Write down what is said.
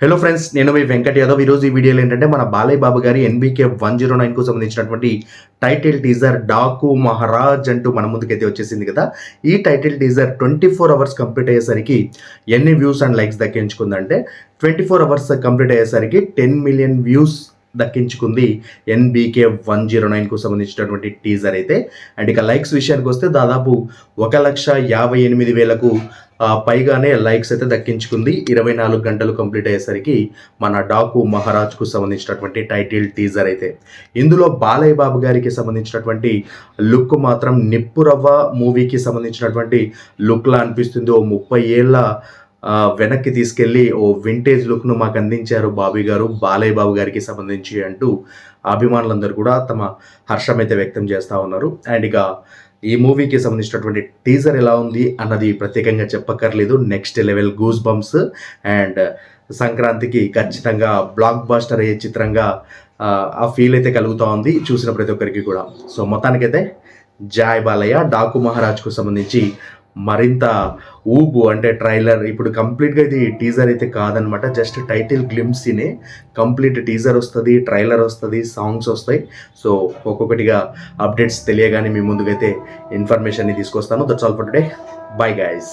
Hello friends నేను మీ వెంకట్ యాదవ్. ఈరోజు ఈ వీడియోలో ఏంటంటే మన బాలయ్య బాబు గారి ఎన్బీకే వన్ జీరో నైన్కు సంబంధించినటువంటి టైటిల్ టీజర్ డాకు మహారాజ్ అంటూ మన ముందుకైతే వచ్చేసింది కదా. ఈ title teaser twenty four hours complete అయ్యేసరికి ఎన్ని వ్యూస్ అండ్ లైక్స్ దక్కించుకుందంటే ట్వంటీ ఫోర్ అవర్స్ కంప్లీట్ అయ్యేసరికి టెన్ మిలియన్ వ్యూస్ దక్కించుకుంది. ఎన్బీకే వన్ జీరో నైన్కు సంబంధించినటువంటి టీజర్ అయితే. అండ్ ఇక లైక్స్ విషయానికి వస్తే దాదాపు ఒక లక్ష యాభై ఎనిమిది వేలకు పైగానే లైక్స్ అయితే దక్కించుకుంది. ఇరవై నాలుగు గంటలు కంప్లీట్ అయ్యేసరికి మన డాకు మహారాజ్కు సంబంధించినటువంటి టైటిల్ టీజర్ అయితే. ఇందులో బాలయ్య బాబు గారికి సంబంధించినటువంటి లుక్ మాత్రం నిప్పురవ్వ మూవీకి సంబంధించినటువంటి లుక్లా అనిపిస్తుంది. ఓ ముప్పై ఏళ్ళ వెనక్కి తీసుకెళ్ళి ఓ వింటేజ్ లుక్ను మాకు అందించారు బాబీ గారు బాలయ్య బాబు గారికి సంబంధించి అంటూ అభిమానులందరూ కూడా తమ హర్షం అయితే వ్యక్తం చేస్తూ ఉన్నారు. అండ్ ఇక ఈ మూవీకి సంబంధించినటువంటి టీజర్ ఎలా ఉంది అన్నది ప్రత్యేకంగా చెప్పక్కర్లేదు. Next level goose bumps and సంక్రాంతికి ఖచ్చితంగా బ్లాక్ బాస్టర్ అయ్యే చిత్రంగా ఆ, ఆ ఫీల్ అయితే కలుగుతూ ఉంది చూసిన ప్రతి ఒక్కరికి కూడా. సో మొత్తానికైతే జాయ్ బాలయ్య డాకు మహారాజ్కు సంబంధించి మరింత ఊపు అంటే ట్రైలర్ ఇప్పుడు కంప్లీట్గా ఇది టీజర్ అయితే కాదనమాట జస్ట్ టైటిల్ గ్లిమ్స్నే కంప్లీట్ టీజర్ వస్తుంది ట్రైలర్ వస్తుంది సాంగ్స్ వస్తాయి. సో ఒక్కొక్కటిగా అప్డేట్స్ తెలియగానే మీ ముందుకైతే ఇన్ఫర్మేషన్ని తీసుకొస్తాను. That's all for today bye guys